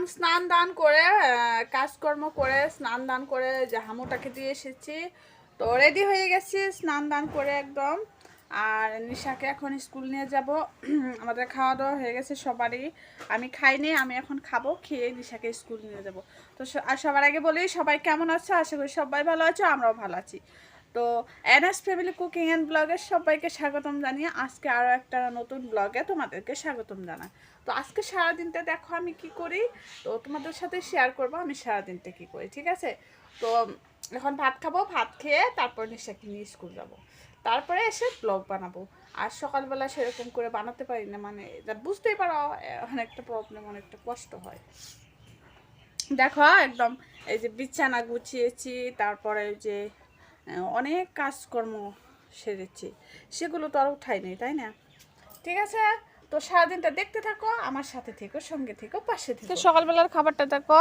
বন্ধুরা স্নান দান করে কাজকর্ম করে, স্নান দান করে হামুটাকে দিয়ে এসেছি। তো রেডি হয়ে গেছি স্নান দান করে একদম। আর নিশাকে এখন স্কুল নিয়ে যাব। আমাদের খাওয়া দাওয়া হয়ে গেছে সবারই। আমি খাইনি আমি এখন খাব, খেয়ে নিশাকে স্কুল নিয়ে যাব। তো আর সবার আগে বলি, সবাই কেমন আছো? আশা করি সবাই ভালো আছো, আমরাও ভালো আছি। তো এনএস ফ্যামিলি কুকিং অ্যান্ড ব্লগে সবাইকে স্বাগতম জানিয়ে আজকে আরও একটা নতুন ব্লগে তোমাদেরকে স্বাগতম জানাই। তো আজকে সারাদিনটা দেখো আমি কি করি? তো তোমাদের সাথে শেয়ার করব আমি সারাদিনটা কি করি, ঠিক আছে? তো এখন ভাত খাব, ভাত খেয়ে তারপর নিশাকে নিয়ে স্কুল যাব। তারপরে এসে ব্লগ বানাবো। আর সকালবেলা সেরকম করে বানাতে পারি না মানে বুঝতেই পারো, অনেকটা প্রবলেম অনেকটা কষ্ট হয়। দেখো, একদম এই যে বিছানা গুছিয়েছি, তারপরে যে অনেক কাজকর্ম সেরেছি। সেগুলো তো আর উঠাইনি তাই না? ঠিক আছে? তো সারাদিনটা দেখতে থাকো আমার সাথে থেকো সঙ্গে থেকো পাশে থেকো। সকালবেলার খাবারটা দেখো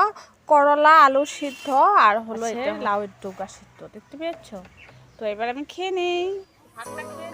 করলা আলু সিদ্ধ আর হলো এটা লাউয়ের ডোকা সিদ্ধ দেখতে পেয়েছ? তো এবার আমি খেয়ে নিই। ভাতটা খেয়ে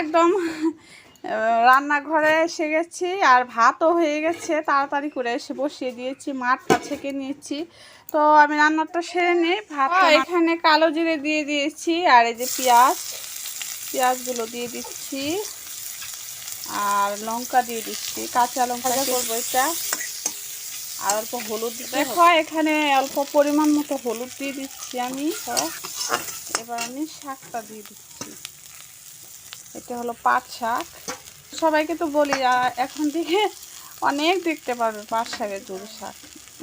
একদম রান্নাঘরে এসে গেছি আর ভাতও হয়ে গেছে। তাড়াতাড়ি করে এসে বসিয়ে দিয়েছি মাঠটা ছেঁকে নিয়েছি। তো আমি রান্নাটা সেরে নিই ভাত এখানে কালো জিরে দিয়ে দিয়েছি আর এই যে পেঁয়াজ পেঁয়াজগুলো দিয়ে দিচ্ছি আর লঙ্কা দিয়ে দিচ্ছি কাঁচা লঙ্কা করব এটা। আর অল্প হলুদ দেখো। এখানে অল্প পরিমাণ মতো হলুদ দিয়ে দিচ্ছি আমি। তো এবার আমি শাকটা দিয়ে দিচ্ছি। এটা হলো পাট শাক। সবাইকে তো বলি এখন থেকে অনেক দেখতে পারবে পাট শাকের ঝুল শাক।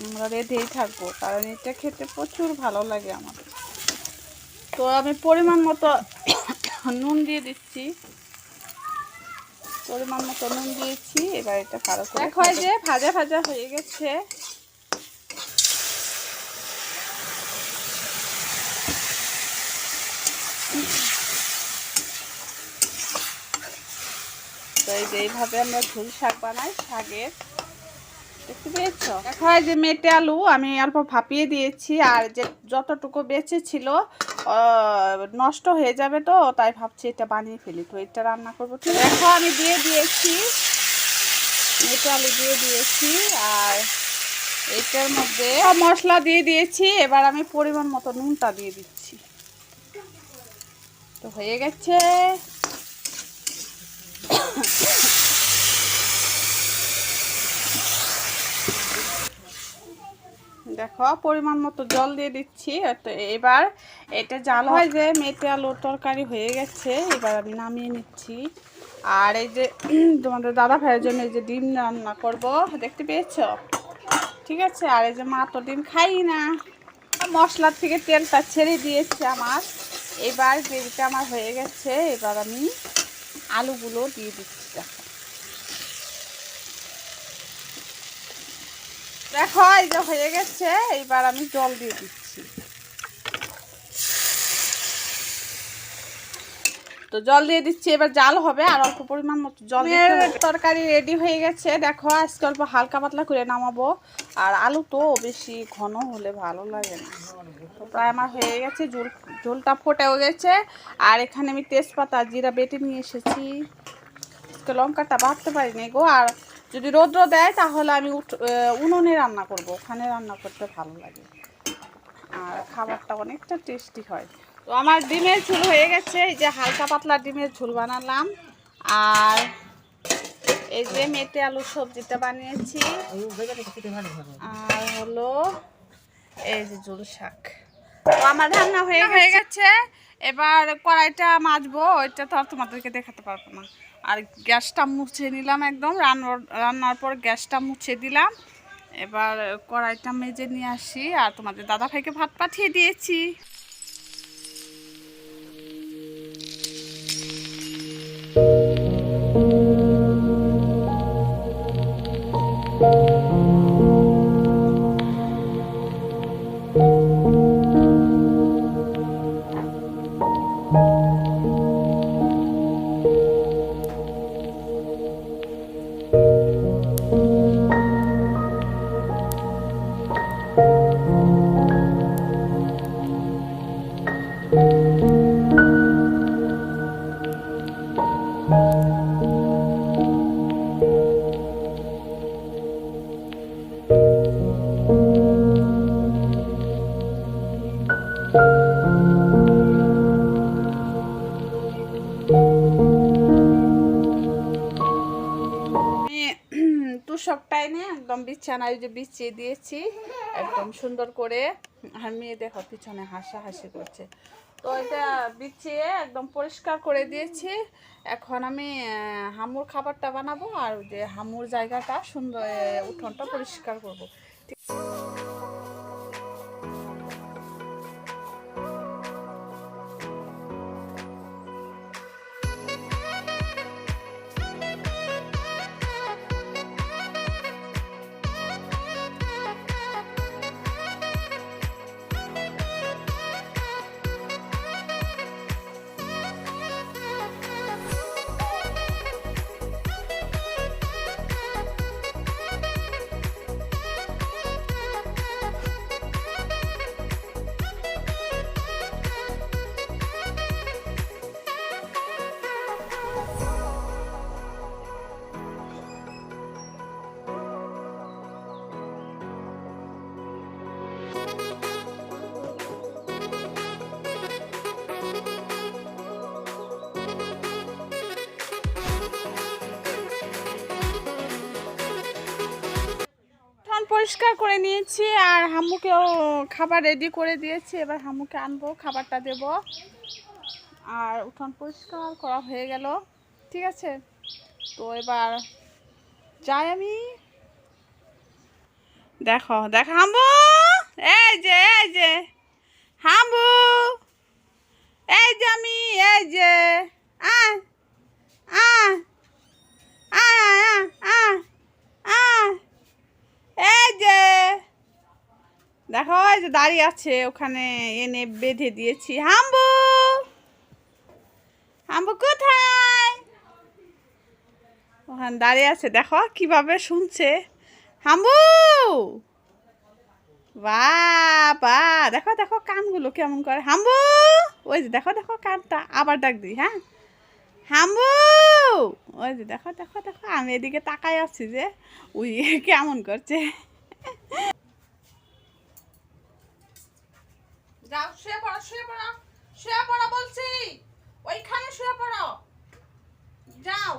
আমরা রেডেই থাকব, কারণ এটা খেতে প্রচুর ভালো লাগে আমার তো আমি পরিমাণ মতো নুন দিয়ে দিচ্ছি। পরিমাণ মতো নুন দিয়েছি, এবার এটা ভালো করে এই যে ভাজা ভাজা হয়ে গেছে। এই যে এইভাবে আমরা ঝুল শাক বানাই, শাকের। দেখতে পেয়েছ? দেখো যে মেটে আলু, আমি অল্প ভাপিয়ে দিয়েছি, আর যে যতটুকু বেঁচে ছিল নষ্ট হয়ে যাবে তো, তাই ভাবছি এটা বানিয়ে ফেলি। তো এটা রান্না করব। ঠিক? দেখো, আমি দিয়ে দিয়েছি, মেটে আলু দিয়ে দিয়েছি, আর এটার মধ্যে মশলা দিয়ে দিয়েছি, এবার আমি পরিমাণ মতো নুনটা দিয়ে দিচ্ছি। তো হয়ে গেছে। দেখো, পরিমাণ মতো জল দিয়ে দিচ্ছি। তো এবার এটা জাল হয় যে মেটে আলুর তরকারি হয়ে গেছে, এবার আমি নামিয়ে নিচ্ছি। আর এই যে তোমাদের দাদা ভাইয়ের জন্য এই যে ডিম রান্না করব, দেখতে পেয়েছ? ঠিক আছে, আর এই যে মা তো ডিম খাই না। মশলা থেকে তেলটা ছেড়ে দিয়েছে আমার। এবার গ্রেভিটা আমার হয়ে গেছে, এবার আমি আলুগুলো দিয়ে দিচ্ছি। দেখো এই যে হয়ে গেছে এইবার আমি জল দিয়ে দিচ্ছি। তো জল দিয়ে দিচ্ছি এবার জাল হবে আর অল্প পরিমাণ মতো জল তরকারি রেডি হয়ে গেছে। দেখো আজকে অল্প হালকা পাতলা করে নামাবো। আর আলু তো বেশি ঘন হলে ভালো লাগে না। তো প্রায় আমার হয়ে গেছে ঝোল ঝোলটা ফোটেও গেছে। আর এখানে আমি তেজপাতা জিরা বেটে নিয়ে এসেছি। আজকে লঙ্কাটা বাড়তে পারিনি গো। আর যদি রৌদ্র দেয় তাহলে আমি উনুনে রান্না করব। ওখানে রান্না করতে ভালো লাগে। আর খাবারটা অনেকটা টেস্টি হয়। তো আমার ডিমের ঝুল হয়ে গেছে। এই যে হালকা পাতলা ডিমের ঝোল বানালাম। আর এই যে মেটে আলু সবজিটা বানিয়েছি। আর হলো এই যে জুল শাক। তো আমার রান্না হয়ে হয়ে গেছে। এবার কড়াইটা মাজবো ওইটা তো আর তোমাদেরকে দেখাতে পারব না। আর গ্যাসটা মুছে নিলাম একদম, রান্নার রান্নার পর গ্যাসটা মুছে দিলাম। এবার কড়াইটা মেজে নিয়ে আসি, আর তোমাদের দাদা ভাইকে ভাত পাঠিয়ে দিয়েছি। ওই যে বিছিয়ে দিয়েছি, একদম সুন্দর করে আর মেয়ে দেখো পিছনে হাসাহাসি করছে। তো এটা বিছিয়ে একদম পরিষ্কার করে দিয়েছি। এখন আমি হামুর খাবারটা বানাবো আর যে হামুর জায়গাটা সুন্দর উঠোনটা পরিষ্কার করব। ঠিক উঠোন পরিষ্কার করে নিয়েছি আর হামুকেও খাবার রেডি করে দিয়েছি। এবার হামুকে আনব, খাবারটা দেব। আর উঠান পরিষ্কার করা হয়ে গেল, ঠিক আছে? তো এবার যাই আমি। দেখো দেখো হামু! এই যে এই যে হাম্বু এই যে আমি এই যে আয় আয় আয় আয় আয় আয় এই যে দেখো এই যে দাঁড়িয়ে আছে, ওখানে এনে বেঁধে দিয়েছি। হাম্বু! হাম্বু কোথায়? ওখানে দাঁড়িয়ে আছে, দেখো কীভাবে শুনছে। হাম্বু! বাবা, দেখো দেখো কানগুলো কেমন করে। হাম্বু! ওই যে দেখো দেখো কানটা, আবার ডাক দিই হ্যাঁ? হাম্বু! ওই যে দেখো দেখো দেখো, আমি এদিকে তাকাই আছি যে, উই, কেমন করছে? যাও, শুয়ে পড়ো শুয়ে পড়ো শুয়ে পড়ো বলছি। ওইখানে শুয়ে পড়ো। যাও।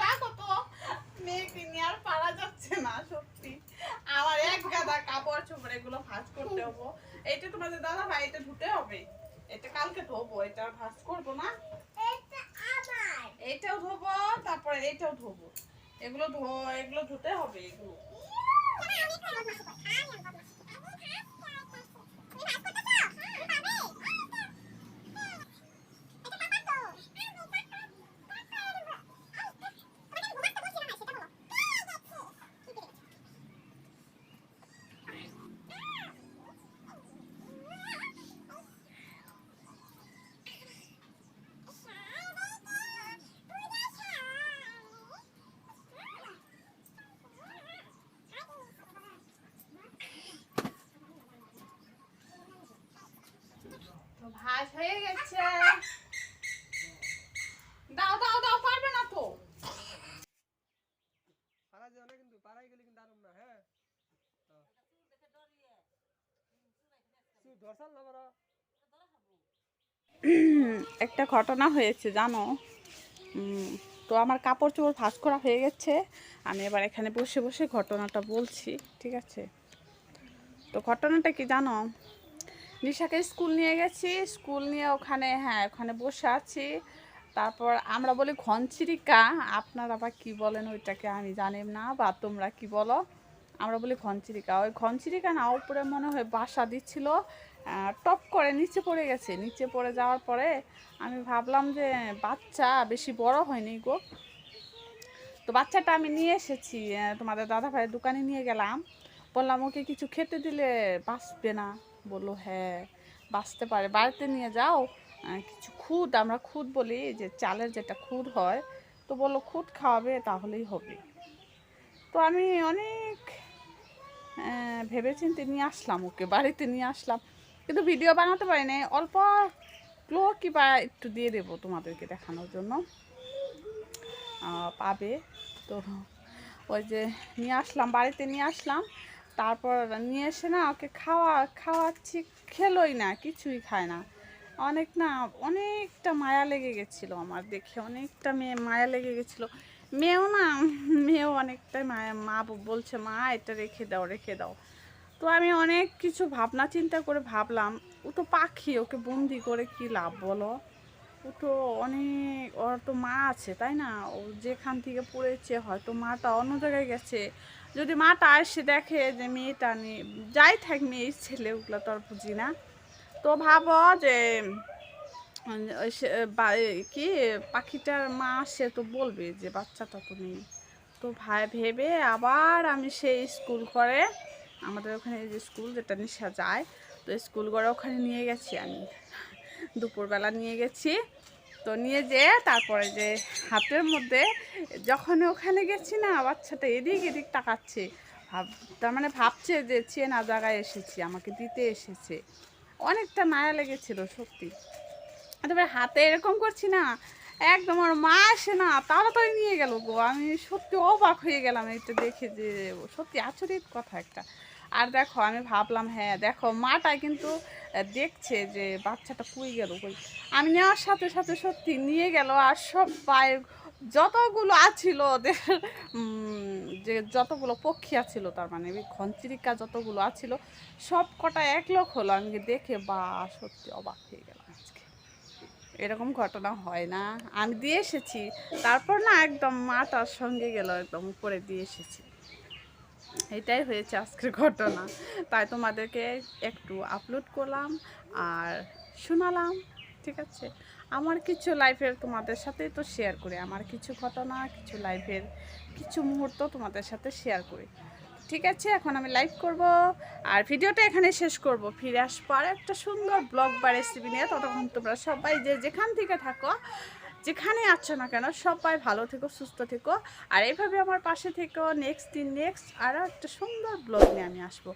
দেখো তো, মেয়েকে নিয়ে আর পারা যাচ্ছে না, সত্যি। আমার এক গাদা কাপড় চোপড় এগুলো ভাঁজ করতে হব। এটা তোমাদের দাদা ভাই এটা হবে। এটা কালকে ধোবো, এটা ভাঁজ করব না এইটাও ধোবো তারপরে এইটাও ধোবো এগুলো এগুলো ধুতে হবে এগুলো। হয়ে গেছে। দাও দাও দাও পারবে না তো। যাও না কিন্তু গেলে কিন্তু আরাম না হ্যাঁ? তুই না বড়। একটা ঘটনা হয়েছে জানো? তো তো আমার কাপড় চোপড় ভাঁজ করা হয়ে গেছে। আমি এবার এখানে বসে বসে ঘটনাটা বলছি ঠিক আছে? তো ঘটনাটা কি জানো? নিশাকে স্কুল নিয়ে গেছি। স্কুল নিয়ে ওখানে হ্যাঁ ওখানে বসে আছি। তারপর আমরা বলি ঘনচিরিকা। আপনারা বা কি বলেন ওইটাকে আমি জানি না, বা তোমরা কি বলো? আমরা বলি ঘনচিরিকা। ওই ঘনচিরিকা না, উপরে মনে হয় বাসা দিচ্ছিল। টপ করে নিচে পড়ে গেছে। নিচে পড়ে যাওয়ার পরে আমি ভাবলাম যে বাচ্চা বেশি বড় হয়নি গো। তো বাচ্চাটা আমি নিয়ে এসেছি। তোমাদের দাদা ভাইয়ের দোকানে নিয়ে গেলাম। বললাম, ওকে কিছু খেতে দিলে বাঁচবে না। বলল হ্যাঁ বাঁচতে পারে। বাড়িতে নিয়ে যাও। কিছু খুদ, আমরা খুদ বলি যে চালের যেটা খুদ হয়। তো বলল, খুদ খাওয়াবে, তাহলেই হবে। তো আমি অনেক ভেবে চিন্তে নিয়ে আসলাম ওকে, বাড়িতে নিয়ে আসলাম। কিন্তু ভিডিও বানাতে পারিনি। অল্প ক্লো কিবা একটু দিয়ে দেবো তোমাদেরকে দেখানোর জন্য। পাবে। তো ওই যে নিয়ে আসলাম, বাড়িতে নিয়ে আসলাম। তারপর নিয়ে এসে না ওকে খাওয়া, খাওয়াচ্ছি, খেলোই না, কিছুই খায় না। অনেক না, অনেকটা মায়া লেগে গেছিল আমার দেখে, অনেকটা মেয়ে মায়া লেগে গেছিল। মেয়েও না, মেয়েও অনেকটাই মায়া, মা বলছে, মা, এটা রেখে দাও রেখে দাও। তো আমি অনেক কিছু ভাবনা, চিন্তা করে ভাবলাম ও তো পাখি, ওকে বন্দি করে কি লাভ বলো? ও তো অনেক, ওর তো মা আছে, তাই না? ও যেখান থেকে পড়েছে, হয়তো মাটা অন্য জায়গায় গেছে। যদি মাটা এসে দেখে যে মেয়েটা নিয়ে যাই থাক মেয়ে ছেলে, ওগুলো তো আর বুঝি না। তো ভাবো যে কি, পাখিটার মা সে তো বলবে যে বাচ্চাটা তো নেই। তো ভাই ভেবে আবার আমি সেই স্কুল করে, আমাদের ওখানে যে স্কুল যেটা নিশা যায়, তো স্কুল করে ওখানে নিয়ে গেছি আমি। দুপুরবেলা নিয়ে গেছি। তো নিয়ে যেয়ে তারপরে যে হাতের মধ্যে যখন ওখানে গেছি না, বাচ্চাটা এদিক এদিক তাকাচ্ছে। ভাব, তার মানে ভাবছে যে চেনা জায়গায় এসেছি, আমাকে দিতে এসেছে। অনেকটা মায়া লেগেছিল, সত্যি। তারপরে হাতে এরকম করছি না, একদম আর মা আসে না, তাড়াতাড়ি নিয়ে গেল গো। আমি সত্যি অবাক হয়ে গেলাম এটা দেখে যে, সত্যি আচরিত কথা একটা। আর দেখো, আমি ভাবলাম হ্যাঁ দেখো, মাটা কিন্তু দেখছে যে বাচ্চাটা কুই গেল কই। আমি নেওয়ার সাথে সাথে সত্যি নিয়ে গেল আর সব পায়ে যতগুলো আছিল ওদের যে যতগুলো পক্ষী আছিল, তার মানে ঘনচিরিকা যতগুলো আছিল, সব কটা এক লোক হলো। আমি দেখে, বা, সত্যি অবাক হয়ে গেলাম আজকে। এরকম ঘটনা হয় না। আমি দিয়ে এসেছি। তারপর না একদম মাটার সঙ্গে গেল, একদম উপরে দিয়ে এসেছি। এটাই হয়েছে আজকের ঘটনা। তাই তোমাদেরকে একটু আপলোড করলাম আর শোনালাম, ঠিক আছে? আমার কিছু লাইফের তোমাদের সাথে তো শেয়ার করি। আমার কিছু ঘটনা, কিছু লাইফের কিছু মুহূর্ত তোমাদের সাথে শেয়ার করি। ঠিক আছে? এখন আমি লাইভ করব আর ভিডিওটা এখানে শেষ করব। ফিরে আসব আর একটা সুন্দর ব্লগ বা রেসিপি নিয়ে। ততক্ষণ তোমরা সবাই যে যেখান থেকে থাকো যেখানে আছো না কেন, সবাই ভালো থেকো, সুস্থ থেকো। আর এইভাবে আমার পাশে থেকো। নেক্সট দিন নেক্সট আরও একটা সুন্দর ব্লগ নিয়ে আমি আসব।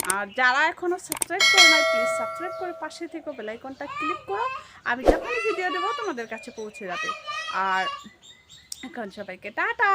আর যারা এখনও সাবস্ক্রাইব করো না প্লিজ সাবস্ক্রাইব করে পাশে থেকো বেলাইকনটা ক্লিক করো। আমি যখনই ভিডিও দেবো, তোমাদের কাছে পৌঁছে যাবে। আর এখন সবাইকে টাটা!